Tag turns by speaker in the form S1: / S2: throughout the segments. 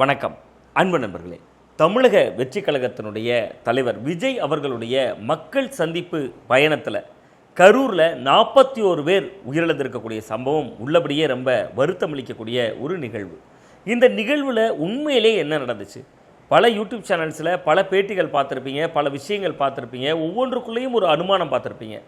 S1: வணக்கம். அன்பு நண்பர்களே தமிழக வெற்றி கழகத்தினுடைய தலைவர் விஜய் அவர்களுடைய மக்கள் சந்திப்பு பயணத்தில் கரூரில் நாற்பத்தி ஓரு பேர் உயிரிழந்திருக்கக்கூடிய சம்பவம் உள்ளபடியே ரொம்ப வருத்தமளிக்கக்கூடிய ஒரு நிகழ்வு. இந்த நிகழ்வில் உண்மையிலே என்ன நடந்துச்சு? பல யூடியூப் சேனல்ஸில் பல பேட்டிகள் பார்த்துருப்பீங்க பல விஷயங்கள் பார்த்துருப்பீங்க ஒவ்வொன்றுக்குள்ளேயும் ஒரு அனுமானம் பார்த்துருப்பீங்க.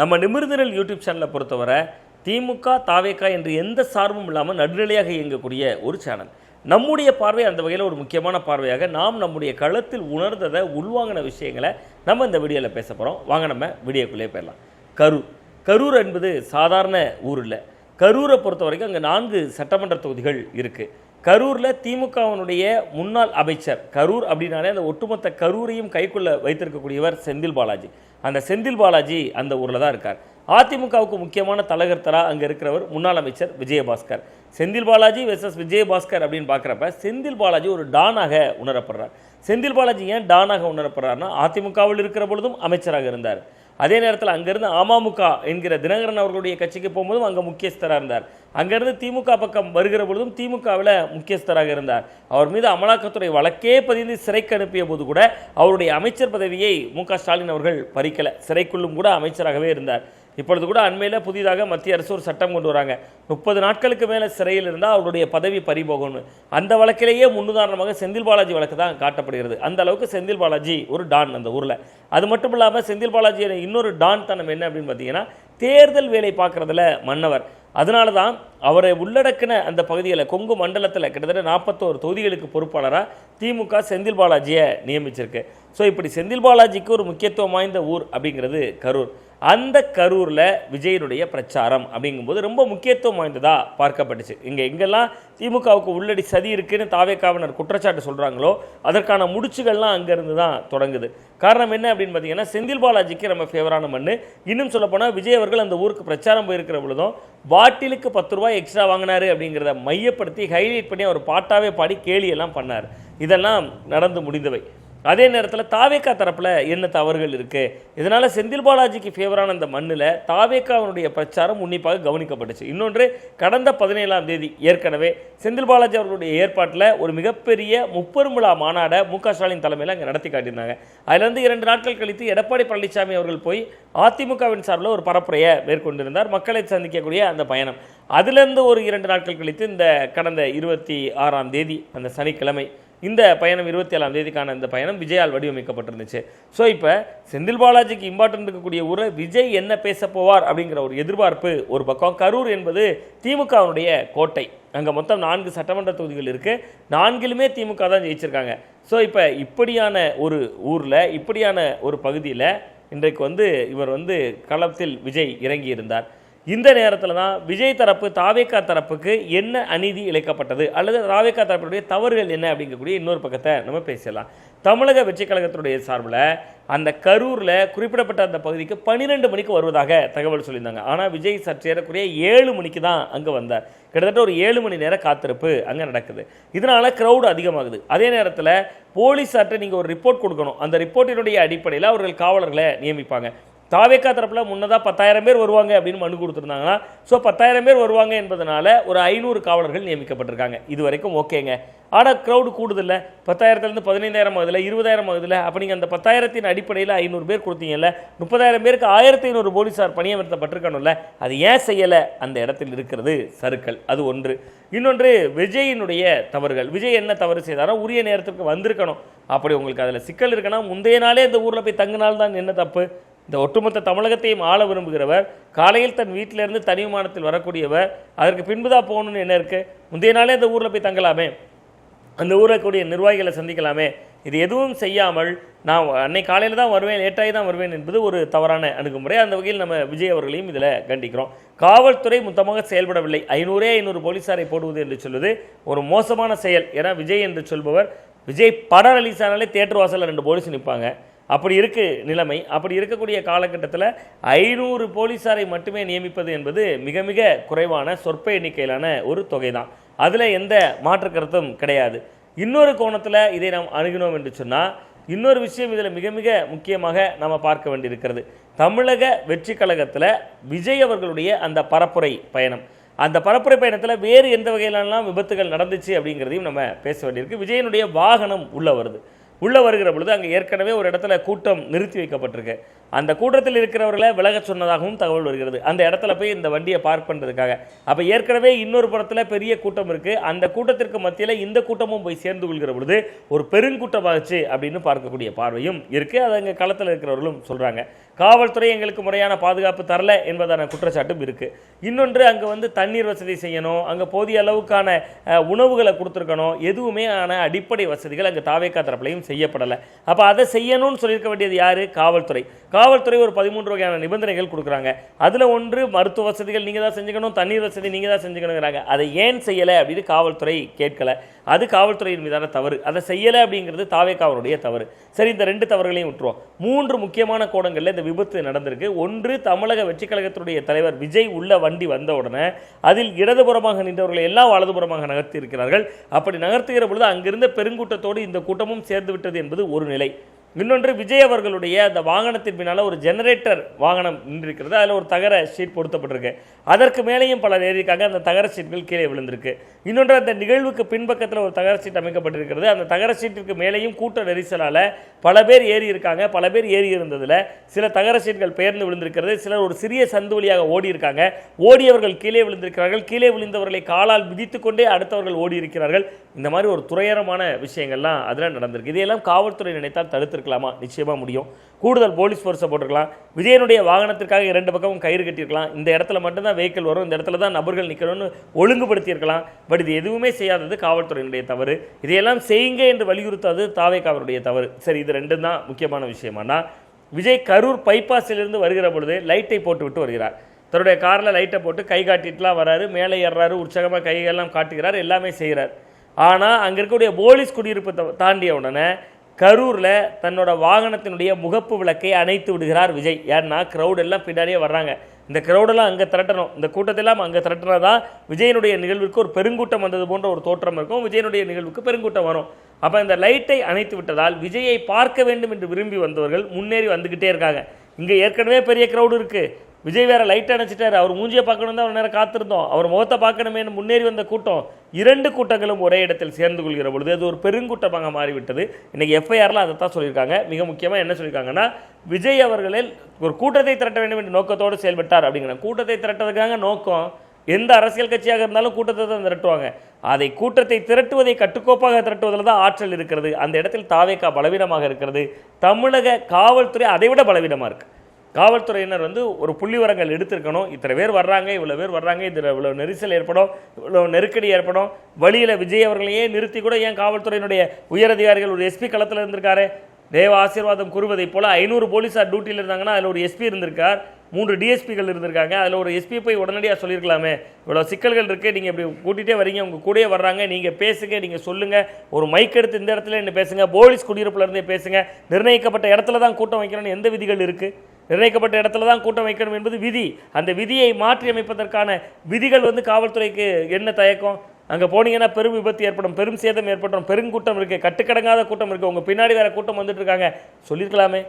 S1: நம்ம நிமிர்ந்தனல் யூடியூப் சேனலை பொறுத்தவரை திமுக தாவேக்கா என்று எந்த சார்பும் இல்லாமல் நடுநிலையாக இயங்கக்கூடிய ஒரு சேனல் நம்முடைய பார்வை அந்த வகையில் ஒரு முக்கியமான பார்வையாக நாம் நம்முடைய களத்தில் உணர்ந்ததை உள்வாங்கின விஷயங்களை நம்ம இந்த வீடியோவில் பேச போகிறோம் வாங்க நம்ம வீடியோக்குள்ளே போயிடலாம். கரூர். கரூர் என்பது சாதாரண ஊர் இல்லை. கரூரை பொறுத்த வரைக்கும் அங்கே நான்கு சட்டமன்ற தொகுதிகள் இருக்குது கரூரில் திமுகவினுடைய முன்னாள் அமைச்சர். கரூர் அப்படின்னாலே அந்த ஒட்டுமொத்த கரூரையும் கைக்குள்ள வைத்திருக்கக்கூடியவர் செந்தில் பாலாஜி. அந்த செந்தில் பாலாஜி அந்த ஊரில் தான் இருக்கார். அதிமுகவுக்கு முக்கியமான தலைகர்த்தரா அங்கே இருக்கிறவர் முன்னாள் அமைச்சர் விஜயபாஸ்கர். செந்தில் பாலாஜி வெர்சஸ் விஜயபாஸ்கர் அப்படின்னு பார்க்குறப்ப செந்தில் பாலாஜி ஒரு டானாக உணரப்படுறார். செந்தில் பாலாஜி ஏன் டானாக உணரப்படுறாருன்னா அதிமுகவில் இருக்கிற பொழுதும் அமைச்சராக இருந்தார். அதே நேரத்தில் அங்கேருந்து அமமுக என்கிற தினகரன் அவர்களுடைய கட்சிக்கு போகும்போதும் அங்கே முக்கியஸ்தராக இருந்தார். அங்கேருந்து திமுக பக்கம் வருகிற பொழுதும் திமுகவில் முக்கியஸ்தராக இருந்தார். அவர் மீது அமலாக்கத்துறை வழக்கே பதிந்து சிறைக்கு அனுப்பிய போது கூட அவருடைய அமைச்சர் பதவியை மு க ஸ்டாலின் அவர்கள் பறிக்கலை. சிறைக்குள்ளும் கூட அமைச்சராகவே இருந்தார். இப்பொழுது கூட அண்மையில் புதிதாக மத்திய அரசு ஒரு சட்டம் கொண்டு வராங்க. முப்பது நாட்களுக்கு மேலே சிறையில் இருந்தால் அவருடைய பதவி பறிபோகணும் அந்த வழக்கிலேயே முன்னுதாரணமாக செந்தில் பாலாஜி வழக்கு தான் காட்டப்படுகிறது. அந்த அளவுக்கு செந்தில் பாலாஜி ஒரு டான் அந்த ஊரில். அது மட்டும் இல்லாமல் செந்தில் பாலாஜி இன்னொரு டான் தனம் என்ன அப்படின்னு பார்த்தீங்கன்னா தேர்தல் வேலை பார்க்குறதுல மன்னவர். அதனால தான் அவரை உள்ளடக்கின அந்த பகுதியில் கொங்கு மண்டலத்தில் கிட்டத்தட்ட நாற்பத்தோரு தொகுதிகளுக்கு பொறுப்பாளராக திமுக செந்தில் பாலாஜியை நியமிச்சிருக்கு. ஸோ இப்படி செந்தில் பாலாஜிக்கு ஒரு முக்கியத்துவம் வாய்ந்த ஊர் அப்படிங்கிறது கரூர். அந்த கரூரில் விஜயனுடைய பிரச்சாரம் அப்படிங்கும்போது ரொம்ப முக்கியத்துவம் வாய்ந்ததாக பார்க்கப்பட்டுச்சு. இங்கே எங்கெல்லாம் திமுகவுக்கு உள்ளடி சதி இருக்குன்னு தாவேக்காவினர் குற்றச்சாட்டு சொல்கிறாங்களோ அதற்கான முடிச்சுகள்லாம் அங்கேருந்து தான் தொடங்குது. காரணம் என்ன அப்படின்னு பார்த்தீங்கன்னா செந்தில் பாலாஜிக்கு நம்ம ஃபேவரான மண் இன்னும் சொல்லப்போனால் விஜய் அவர்கள் அந்த ஊருக்கு பிரச்சாரம் போயிருக்கிற பொழுதும் பாட்டிலுக்கு பத்து ரூபாய் எக்ஸ்ட்ரா வாங்கினாரு அப்படிங்கிறத மையப்படுத்தி ஹைலைட் பண்ணி அவர் பாட்டாவே பாடி கேலியெல்லாம் பண்ணார். இதெல்லாம் நடந்து முடிந்தவை. அதே நேரத்தில் தாவேக்கா தரப்பில் என்ன தவறுகள் இருக்குது இதனால் செந்தில் பாலாஜிக்கு ஃபேவரான அந்த மண்ணில் தாவேக்காவினுடைய பிரச்சாரம் உன்னிப்பாக கவனிக்கப்பட்டுச்சு. இன்னொன்று கடந்த பதினேழாம் தேதி ஏற்கனவே செந்தில் பாலாஜி அவர்களுடைய ஏற்பாட்டில் ஒரு மிகப்பெரிய முப்பெருமிழா மாநாடை மு க ஸ்டாலின் தலைமையில் அங்கே நடத்தி காட்டியிருந்தாங்க. அதுலேருந்து இரண்டு நாட்கள் கழித்து எடப்பாடி பழனிசாமி அவர்கள் போய் அதிமுகவின் சார்பில் ஒரு பரப்புரையை மேற்கொண்டிருந்தார். மக்களை சந்திக்கக்கூடிய அந்த பயணம். அதுலேருந்து ஒரு இரண்டு நாட்கள் கழித்து இந்த கடந்த இருபத்தி ஆறாம் தேதி அந்த சனிக்கிழமை இந்த பயணம் இருபத்தி ஏழாம் தேதிக்கான இந்த பயணம் விஜயால் வடிவமைக்கப்பட்டிருந்துச்சு. ஸோ இப்போ செந்தில் பாலாஜிக்கு இம்பார்ட்டன்ட் இருக்கக்கூடிய ஊரில் விஜய் என்ன பேச போவார் அப்படிங்கிற ஒரு எதிர்பார்ப்பு ஒரு பக்கம். கரூர் என்பது திமுகவினுடைய கோட்டை. அங்கே மொத்தம் நான்கு சட்டமன்ற தொகுதிகள் இருக்குது நான்கிலுமே திமுக தான் ஜெயிச்சிருக்காங்க. ஸோ இப்போ இப்படியான ஒரு ஊரில் இப்படியான ஒரு பகுதியில் இன்றைக்கு வந்து இவர் வந்து களத்தில் விஜய் இறங்கி இருந்தார் இந்த நேரத்தில் தான் விஜய் தரப்பு தாவேக்கா தரப்புக்கு என்ன அநீதி இழைக்கப்பட்டது? அல்லது தாவேக்கா தரப்புடைய தவறுகள் என்ன அப்படிங்கக்கூடிய இன்னொரு பக்கத்தை நம்ம பேசலாம் தமிழக வெற்றி கழகத்தினுடைய சார்பில் அந்த கரூரில் குறிப்பிடப்பட்ட அந்த பகுதிக்கு பன்னிரெண்டு மணிக்கு வருவதாக தகவல் சொல்லியிருந்தாங்க. ஆனால் விஜய் சற்று ஏறக்கூடிய ஏழு மணிக்கு தான் அங்கே வந்தார். கிட்டத்தட்ட ஒரு ஏழு மணி நேரம் காத்திருப்பு அங்கே நடக்குது. இதனால் க்ரௌடு அதிகமாகுது. அதே நேரத்தில் போலீஸார்ட்ட நீங்கள் ஒரு ரிப்போர்ட் கொடுக்கணும். அந்த ரிப்போர்ட்டினுடைய அடிப்படையில் அவர்கள் காவலர்களை நியமிப்பாங்க. தாவேக்கா தரப்பில் முன்னதாக பத்தாயிரம் பேர் வருவாங்க அப்படின்னு மனு கொடுத்துருந்தாங்கன்னா ஸோ பத்தாயிரம் பேர் வருவாங்க என்பதனால ஒரு ஐநூறு காவலர்கள் நியமிக்கப்பட்டிருக்காங்க. இது வரைக்கும் ஓகேங்க. ஆனால் க்ரௌடு கூடுதில்ல. பத்தாயிரத்துலேருந்து பதினைந்தாயிரம் ஆகுதுல இருபதாயிரம் ஆகுதுல. அப்போ நீங்கள் அந்த பத்தாயிரத்தின் அடிப்படையில் ஐநூறு பேர் கொடுத்தீங்கல்ல முப்பதாயிரம் பேருக்கு ஆயிரத்தி ஐநூறு போலீஸார் பணியமர்த்தப்பட்டிருக்கணும்ல அது ஏன் செய்யலை? அந்த இடத்தில் இருக்கிறது சருக்கள். அது ஒன்று. இன்னொன்று விஜயினுடைய தவறுகள். விஜய் என்ன தவறு செய்தாரோ உரிய நேரத்துக்கு வந்திருக்கணும். அப்படி உங்களுக்கு அதில் சிக்கல் இருக்குன்னா முந்தைய நாளே இந்த ஊரில் போய் தங்கினால்தான் என்ன தப்பு? இந்த ஒட்டுமொத்த தமிழகத்தையும் ஆள விரும்புகிறவர் காலையில் தன் வீட்டிலிருந்து தனி விமானத்தில் வரக்கூடியவர் அதற்கு பின்புதான் போகணும்னு என்ன இருக்குது முந்தைய நாளே அந்த ஊரில் போய் தங்கலாமே. அந்த ஊரில் கூடிய நிர்வாகிகளை சந்திக்கலாமே. இது எதுவும் செய்யாமல் நான் அன்னைக்கு காலையில் தான் வருவேன் லேட்டாகி தான் வருவேன் என்பது ஒரு தவறான அணுகுமுறை. அந்த வகையில் நம்ம விஜய் அவர்களையும் இதில் கண்டிக்கிறோம். காவல்துறை மொத்தமாக செயல்படவில்லை. ஐநூறே ஐநூறு போலீஸாரை போடுவது என்று சொல்வது ஒரு மோசமான செயல் ஏன்னா விஜய் என்று சொல்பவர். விஜய் படம் ரிலீஸ் ஆனாலே தேட்டர் வாசலில் ரெண்டு போலீஸ் நிற்பாங்க அப்படி இருக்கு நிலைமை. அப்படி இருக்கக்கூடிய காலகட்டத்தில் ஐநூறு போலீஸாரை மட்டுமே நியமிப்பது என்பது மிக மிக குறைவான சொற்ப எண்ணிக்கையிலான ஒரு தொகை தான் அதில் எந்த மாற்று கருத்தும் கிடையாது. இன்னொரு கோணத்தில் இதை நாம் அணுகினோம் என்று சொன்னால் இன்னொரு விஷயம் இதில் மிக மிக முக்கியமாக நம்ம பார்க்க வேண்டியிருக்கிறது. தமிழக வெற்றி கழகத்தில் விஜய் அவர்களுடைய அந்த பரப்புரை பயணம். அந்த பரப்புரை பயணத்தில் வேறு எந்த வகையிலெல்லாம் விபத்துகள் நடந்துச்சு அப்படிங்கிறதையும் நம்ம பேச வேண்டியிருக்கு. விஜயனுடைய வாகனம் உள்ளே வருது. உள்ள வருகிற பொழுது அங்கே ஏற்கனவே ஒரு இடத்துல கூட்டம் நிறுத்தி வைக்கப்பட்டிருக்கு. அந்த கூட்டத்தில் இருக்கிறவர்களை விலகச் சொன்னதாகவும் தகவல் வருகிறது. அந்த இடத்துல போய் இந்த வண்டியை பார்க் பண்ணுறதுக்காக அப்போ ஏற்கனவே இன்னொரு புறத்தில் பெரிய கூட்டம் இருக்குது அந்த கூட்டத்திற்கு மத்தியில் இந்த கூட்டமும் போய் சேர்ந்து கொள்கிற பொழுது ஒரு பெருங்கூட்டமாகச்சு அப்படின்னு பார்க்கக்கூடிய பார்வையும் இருக்குது அது அங்கே களத்தில் இருக்கிறவர்களும் சொல்கிறாங்க காவல்துறை எங்களுக்கு முறையான பாதுகாப்பு தரல என்பதான குற்றச்சாட்டும் இருக்குது இன்னொன்று அங்கே வந்து தண்ணீர் வசதி செய்யணும். அங்கே போதிய அளவுக்கான உணவுகளை கொடுத்துருக்கணும். எதுவுமே ஆன அடிப்படை வசதிகள் அங்கே தாவேக்கா தரப்புலையும் செய்யப்படலை. அப்போ அதை செய்யணும்னு சொல்லியிருக்க வேண்டியது யார்? காவல்துறை. காவல்துறை ஒரு பதிமூன்று வகையான நிபந்தனைகள் கொடுக்குறாங்க. அதில் ஒன்று மருத்துவ வசதிகள் நீங்கள் தான் செஞ்சுக்கணும் தண்ணீர் வசதி நீங்கள் தான் செஞ்சுக்கணுங்கிறாங்க. அதை ஏன் செய்யலை அப்படின்னு காவல்துறை கேட்கலை. அது காவல்துறையின் மீதான தவறு. அதை செய்யலை அப்படிங்கிறது தாவேக்காவருடைய தவறு. சரி இந்த ரெண்டு தவறுகளையும் விட்டுருவோம். மூன்று முக்கியமான கோணங்களில் இந்த விபத்து நடந்திருக்கு. ஒன்று தமிழக வெற்றிக் கழகத்தினுடைய தலைவர் விஜய் உள்ள வண்டி வந்த உடனே அதில் இடதுபுறமாக நின்றவர்களை எல்லாம் வலதுபுறமாக நகர்த்தி இருக்கிறார்கள் அப்படி நகர்த்துகிற பொழுது அங்கிருந்த பெருங்கூட்டத்தோடு இந்த கூட்டமும் சேர்ந்து விட்டது என்பது ஒரு நிலை. இன்னொன்று விஜய் அவர்களுடைய அந்த வாகனத்தின் பின்னால் ஒரு ஜெனரேட்டர் வாகனம் நின்றிருக்கிறது. அதில் ஒரு தகர ஷீட் பொருத்தப்பட்டிருக்கு. அதற்கு மேலேயும் பலர் ஏறியிருக்காங்க. அந்த தகர ஷீட்கள் கீழே விழுந்திருக்கு. இன்னொன்று அந்த நிகழ்வுக்கு பின்பக்கத்தில் ஒரு தகர ஷீட் அமைக்கப்பட்டிருக்கிறது. அந்த தகர ஷீட்டிற்கு மேலேயும் கூட்ட நெரிசலால் பல பேர் ஏறி இருக்காங்க பல பேர் ஏறி இருந்ததில் சில தகர ஷீட்கள் பெயர்ந்து விழுந்திருக்கிறது. சிலர் ஒரு சிறிய சந்து வழியாக ஓடி இருக்காங்க ஓடியவர்கள் கீழே விழுந்திருக்கிறார்கள். கீழே விழுந்தவர்களை காலால் மிதித்து கொண்டே அடுத்தவர்கள் ஓடி இருக்கிறார்கள் இந்த மாதிரி ஒரு துறையரமான விஷயங்கள்லாம் அதில் நடந்திருக்கு. இதையெல்லாம் காவல்துறை நினைத்தால் போட்டிருக்கலாமா? நிச்சயமாக முடியும். கூடுதல் போலீஸ் ஃபோர்ஸை போட்டிருக்கலாம். விஜயனுடைய வாகனத்திற்காக இரண்டு பக்கமும் கயிறு கட்டியிருக்கலாம். இந்த இடத்துல மட்டும்தான் வெஹிக்கிள் வரும். இந்த இடத்துல தான் நபர்கள் நிற்கணும்னு ஒழுங்குபடுத்தியிருக்கலாம். பட் இது எதுவுமே செய்யாதது காவல்துறையினுடைய தவறு. இதையெல்லாம் செய்யுங்க என்று வலியுறுத்தாது தாவேக்காவருடைய தவறு. சரி இது ரெண்டும் தான் முக்கியமான விஷயமானா விஜய் கரூர் பைபாஸிலிருந்து வருகிற பொழுது லைட்டை போட்டு விட்டு வருகிறார். தன்னுடைய காரில் லைட்டை போட்டு கை காட்டிட்டுலாம் வராரு. மேலே ஏறுறாரு. உற்சாகமாக கையெல்லாம் காட்டுகிறார். எல்லாமே செய்கிறார். ஆனால் அங்கே இருக்கக்கூடிய போலீஸ் குடியிருப்பு தாண்டிய உடனே கரூரில் தன்னோட வாகனத்தினுடைய முகப்பு விளக்கை அணைத்து விடுகிறார் விஜய். ஏன்னா க்ரௌட் எல்லாம் பின்னாடியே வர்றாங்க. இந்த க்ரௌடெல்லாம் அங்கே திரட்டணும். இந்த கூட்டத்தெல்லாம் அங்கே திரட்டினா தான் விஜயனுடைய நிகழ்விற்கு ஒரு பெருங்கூட்டம் வந்தது போன்ற ஒரு தோற்றம் இருக்கும். விஜயனுடைய நிகழ்வுக்கு பெருங்கூட்டம் வரும். அப்போ இந்த லைட்டை அணைத்து விட்டதால் விஜயை பார்க்க வேண்டும் என்று விரும்பி வந்தவர்கள் முன்னேறி வந்துக்கிட்டே இருக்காங்க. இங்கே ஏற்கனவே பெரிய க்ரௌடு இருக்குது விஜய் வேற லைட் அணைச்சிட்டார். அவர் மூஞ்சியை பார்க்கணும் தான் அவர் நேரம் காத்திருந்தோம். அவர் முகத்தை பார்க்கணுமேனு முன்னேறி வந்த கூட்டம் இரண்டு கூட்டங்களும் ஒரே இடத்தில் சேர்ந்து கொள்கிற பொழுது அது ஒரு பெருங்கூட்டமாக மாறிவிட்டது. இன்னைக்கு எஃப்ஐஆரில் அதை தான் சொல்லியிருக்காங்க. மிக முக்கியமாக என்ன சொல்லியிருக்காங்கன்னா விஜய் அவர்களில் ஒரு கூட்டத்தை திரட்ட வேண்டும் என்ற நோக்கத்தோடு செயல்பட்டார் அப்படிங்கிற கூட்டத்தை திரட்டதுக்காக நோக்கம் எந்த அரசியல் கட்சியாக இருந்தாலும் கூட்டத்தை தான் திரட்டுவாங்க. அதை கூட்டத்தை திரட்டுவதை கட்டுக்கோப்பாக திரட்டுவதில் தான் ஆற்றல் இருக்கிறது. அந்த இடத்தில் தாவேக்கா பலவீனமாக இருக்கிறது. தமிழக காவல்துறை அதை விட பலவீனமாக இருக்குது காவல்துறையினர் வந்து ஒரு புள்ளிவரங்கள் எடுத்திருக்கணும். இத்தனை பேர் வர்றாங்க இவ்வளோ பேர் வர்றாங்க இதில் இவ்வளோ நெரிசல் ஏற்படும் இவ்வளோ நெருக்கடி ஏற்படும். வழியில் விஜய் அவர்களையே நிறுத்தி கூட ஏன் காவல்துறையினுடைய உயரதிகாரிகள் ஒரு எஸ்பி களத்தில் இருந்திருக்காரு? தேவ ஆசீர்வாதம் கூறுவதைப் போல் ஐநூறு போலீஸார் டியூட்டியில் இருந்தாங்கன்னா அதில் ஒரு எஸ்பி இருந்திருக்கார். மூன்று டிஎஸ்பிகள் இருந்திருக்காங்க. அதில் ஒரு எஸ்பி போய் உடனடியாக சொல்லியிருக்கலாமே. இவ்வளோ சிக்கல்கள் இருக்குது நீங்கள் இப்படி கூட்டிகிட்டே வரீங்க. உங்கள் கூடயே வர்றாங்க. நீங்கள் பேசுங்க நீங்கள் சொல்லுங்கள் ஒரு மைக் எடுத்து இந்த இடத்துல என்ன பேசுங்க. போலீஸ் குடியிருப்புலேருந்தே பேசுங்க. நிர்ணயிக்கப்பட்ட இடத்துல தான் கூட்டம் வைக்கணும்னு எந்த விதிகள் இருக்குது நிர்ணயிக்கப்பட்ட இடத்துல தான் கூட்டம் வைக்கணும் என்பது விதி. அந்த விதியை மாற்றி அமைப்பதற்கான விதிகள் வந்து காவல்துறைக்கு என்ன தயக்கம்? அங்கே போனீங்கன்னா பெரும் விபத்து ஏற்படும் பெரும் சேதம் ஏற்படும் பெருங்கூட்டம் இருக்குது கட்டுக்கடங்காத கூட்டம் இருக்குது உங்கள் பின்னாடி வேறு கூட்டம் வந்துட்டு இருக்காங்க. சொல்லியிருக்கலாமே.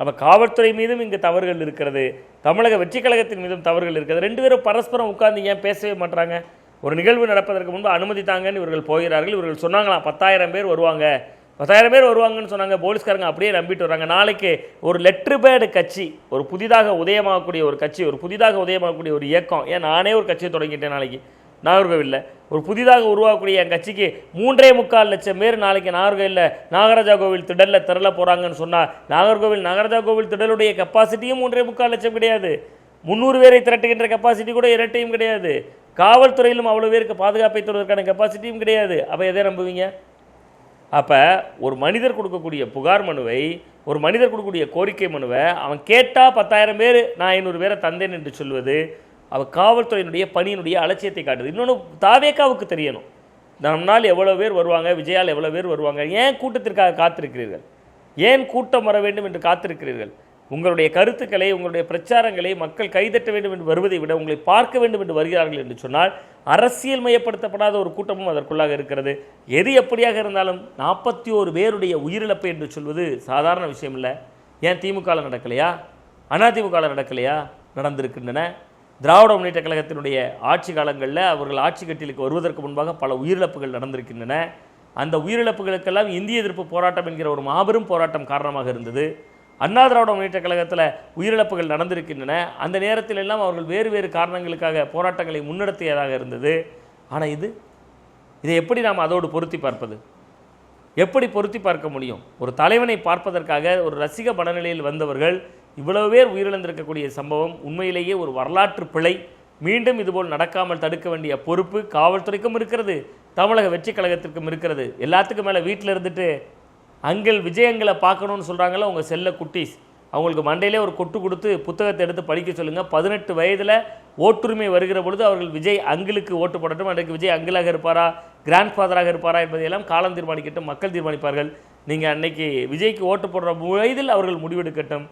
S1: அப்போ காவல்துறை மீதும் இங்கு தவறுகள் இருக்கிறது. தமிழக வெற்றி கழகத்தின் மீதும் தவறுகள் இருக்கிறது. ரெண்டு பேரும் பரஸ்பரம் உட்கார்ந்து ஏன் பேசவே மாட்டுறாங்க ஒரு நிகழ்வு நடப்பதற்கு முன்பு அனுமதி தாங்கன்னு இவர்கள் போகிறார்கள். இவர்கள் சொன்னாங்களாம் பத்தாயிரம் பேர் வருவாங்க. பத்தாயிரம் பேர் வருவாங்கன்னு சொன்னாங்க போலீஸ்காரங்க அப்படியே நம்பிட்டு வராங்க நாளைக்கு ஒரு லெட்ரு பேடு கட்சி ஒரு புதிதாக உதயமாகக்கூடிய ஒரு கட்சி ஒரு புதிதாக உதயமாகக்கூடிய ஒரு இயக்கம். ஏன் நானே ஒரு கட்சியை தொடங்கிட்டேன் நாளைக்கு. நாகர்கோவிலில். ஒரு புதிதாக உருவாக்கக்கூடிய என் கட்சிக்கு மூன்றே முக்கால் லட்சம் பேர் நாளைக்கு நாகர்கோவிலில் நாகராஜா கோவில் திடலில் திரள போகிறாங்கன்னு சொன்னால் நாகர்கோவில் நாகராஜா கோவில் திடலுடைய கெப்பாசிட்டியும் மூன்றே முக்கால் லட்சம் கிடையாது. முந்நூறு பேரை திரட்டுகின்ற கெப்பாசிட்டி கூட இரட்டையும் கிடையாது. காவல்துறையிலும் அவ்வளோ பேருக்கு பாதுகாப்பை தருவதற்கான கெப்பாசிட்டியும் கிடையாது. அப்போ எதை நம்புவீங்க? அப்போ ஒரு மனிதர் கொடுக்கக்கூடிய புகார் மனுவை ஒரு மனிதர் கொடுக்கக்கூடிய கோரிக்கை மனுவை அவன் கேட்டால் பத்தாயிரம் பேர் நான் ஐநூறு பேரை தந்தேன் என்று சொல்வது அவள் காவல்துறையினுடைய பணியினுடைய அலட்சியத்தை காட்டுது. இன்னொன்று தாவேக்காவுக்கு தெரியணும். நம்மால் எவ்வளோ பேர் வருவாங்க விஜயால் எவ்வளோ பேர் வருவாங்க ஏன் கூட்டத்திற்காக காத்திருக்கிறீர்கள்? ஏன் கூட்டம் வர வேண்டும் என்று காத்திருக்கிறீர்கள்? உங்களுடைய கருத்துக்களை உங்களுடைய பிரச்சாரங்களை மக்கள் கைதட்ட வேண்டும் என்று வருவதை விட உங்களை பார்க்க வேண்டும் என்று வருகிறார்கள் என்று சொன்னால் அரசியல் மயப்படுத்தப்படாத ஒரு கூட்டமும் அதற்குள்ளாக இருக்கிறது. எது எப்படியாக இருந்தாலும் நாற்பத்தி ஓரு பேருடைய உயிரிழப்பு என்று சொல்வது சாதாரண விஷயம் இல்லை. ஏன் திமுகவில் நடக்கலையா? அதிமுகவில் நடக்கலையா? நடந்திருக்கின்றன. திராவிட முன்னேற்ற கழகத்தினுடைய ஆட்சி காலங்களில் அவர்கள் ஆட்சி கட்டிலுக்கு வருவதற்கு முன்பாக பல உயிரிழப்புகள் நடந்திருக்கின்றன. அந்த உயிரிழப்புகளுக்கெல்லாம் இந்திய எதிர்ப்பு போராட்டம் என்கிற ஒரு மாபெரும் போராட்டம் காரணமாக இருந்தது. அண்ணா திராவிட முன்னேற்ற கழகத்தில் உயிரிழப்புகள் நடந்திருக்கின்றன. அந்த நேரத்தில் எல்லாம் அவர்கள் வேறு வேறு காரணங்களுக்காக போராட்டங்களை முன்னெடுத்தியதாக இருந்தது. ஆனால் இது இதை எப்படி நாம் அதோடு பொருத்தி பார்ப்பது? எப்படி பொருத்தி பார்க்க முடியும்? ஒரு தலைவனை பார்ப்பதற்காக ஒரு ரசிக மனநிலையில் வந்தவர்கள் இவ்வளவு பேர் உயிரிழந்திருக்கக்கூடிய சம்பவம் உண்மையிலேயே ஒரு வரலாற்று பிழை. மீண்டும் இதுபோல் நடக்காமல் தடுக்க வேண்டிய பொறுப்பு காவல்துறைக்கும் இருக்கிறது தமிழக வெற்றி கழகத்திற்கும் இருக்கிறது. எல்லாத்துக்கும் மேலே வீட்டில் இருந்துட்டு அங்கிள் விஜயங்களை பார்க்கணும்னு சொல்கிறாங்களே உங்கள் செல்ல குட்டீஸ். அவங்களுக்கு மண்டையிலே ஒரு கொட்டு கொடுத்து புத்தகத்தை எடுத்து படிக்க சொல்லுங்கள் பதினெட்டு வயதில் ஓட்டுரிமை வருகிற பொழுது அவர்கள் விஜய் அங்கிளுக்கு ஓட்டு போடட்டும். அன்றைக்கு விஜய் அங்கிளாக இருப்பாரா? கிராண்ட் ஃபாதராக இருப்பாரா என்பதையெல்லாம் காலம் தீர்மானிக்கட்டும் மக்கள் தீர்மானிப்பார்கள். நீங்கள் அன்னைக்கு விஜய்க்கு ஓட்டு போடுற வயதில் அவர்கள் முடிவெடுக்கட்டும்.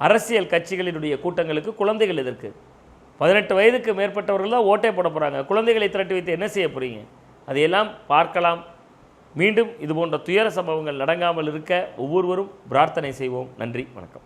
S1: அரசியல் கட்சிகளினுடைய கூட்டங்களுக்கு குழந்தைகள் எதற்கு? பதினெட்டு வயதுக்கு மேற்பட்டவர்கள் தான் ஓட்டே போட போகிறாங்க குழந்தைகளை திரட்டி வைத்து என்ன செய்ய போகிறீங்க அதையெல்லாம் பார்க்கலாம். மீண்டும் இதுபோன்ற துயர சம்பவங்கள் நடங்காமல் இருக்க ஒவ்வொருவரும் பிரார்த்தனை செய்வோம். நன்றி வணக்கம்.